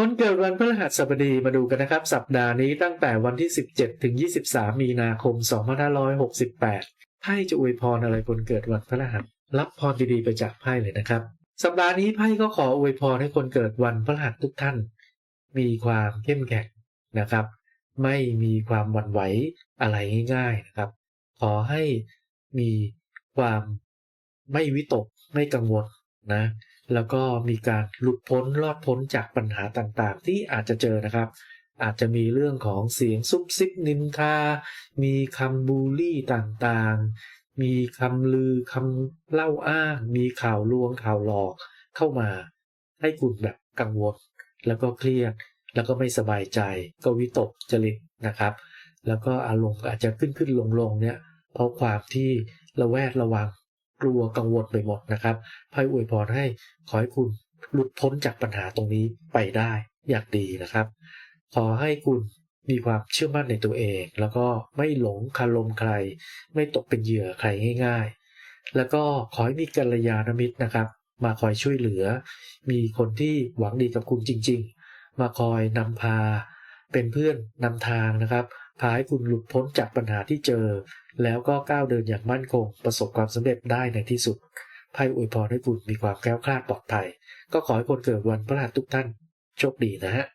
คนเกิดวันพฤหัสบดีมาดูกันนะครับ สัปดาห์นี้ตั้งแต่วันที่ 17 ถึง 23 มีนาคม 2568 ไพ่จะอวยพรอะไรคนเกิดวันพฤหัส รับพรดีๆไปจากไพ่เลยนะครับ สัปดาห์นี้ไพ่ก็ขออวยพรให้คนเกิดวันพฤหัสทุกท่าน มีความเข้มแข็งนะครับ ไม่มีความหวั่นไหวอะไรง่ายๆนะครับ ขอให้มีความไม่วิตกไม่กังวล นะแล้วก็มีการหลุดพ้นรอดพ้นจากปัญหาต่างๆ ที่อาจจะเจอนะครับ อาจจะมีเรื่องของเสียงซุบซิบนินทา มีคำบูลลี่ต่างๆ มีคำลือคำเล่าอ้าง มีข่าวลวงข่าวหลอกเข้ามา ให้คุณแบบกังวล แล้วก็เครียด แล้วก็ไม่สบายใจ ก็วิตกจริตนะครับ แล้วก็อารมณ์อาจจะขึ้นขึ้นลงลงเนี่ยเพราะความที่ระแวดระวัง กลัวกังวลไปหมดนะครับไพ่อวยพรให้ขอให้คุณหลุดพ้นจากปัญหาตรงนี้ไปได้อย่างดีนะครับ ขอให้คุณมีความเชื่อมั่นในตัวเอง แล้วก็ไม่หลงคารมใคร ไม่ตกเป็นเหยื่อใครง่าย ๆ แล้วก็ขอให้มีกัลยาณมิตรนะครับ มาคอยช่วยเหลือ มีคนที่หวังดีกับคุณจริง ๆ มาคอยนำพาเป็นเพื่อนนำทางนะครับ พาให้คุณหลุดพ้นจากปัญหาที่เจอ แล้วก็ก้าวเดินอย่างมั่นคง ประสบความสำเร็จได้ในที่สุดไพ่อวยพรให้คุณมีความแคล้วคลาดปลอดภัย ก็ขอให้คนเกิดวันพฤหัสทุกท่าน โชคดีนะฮะ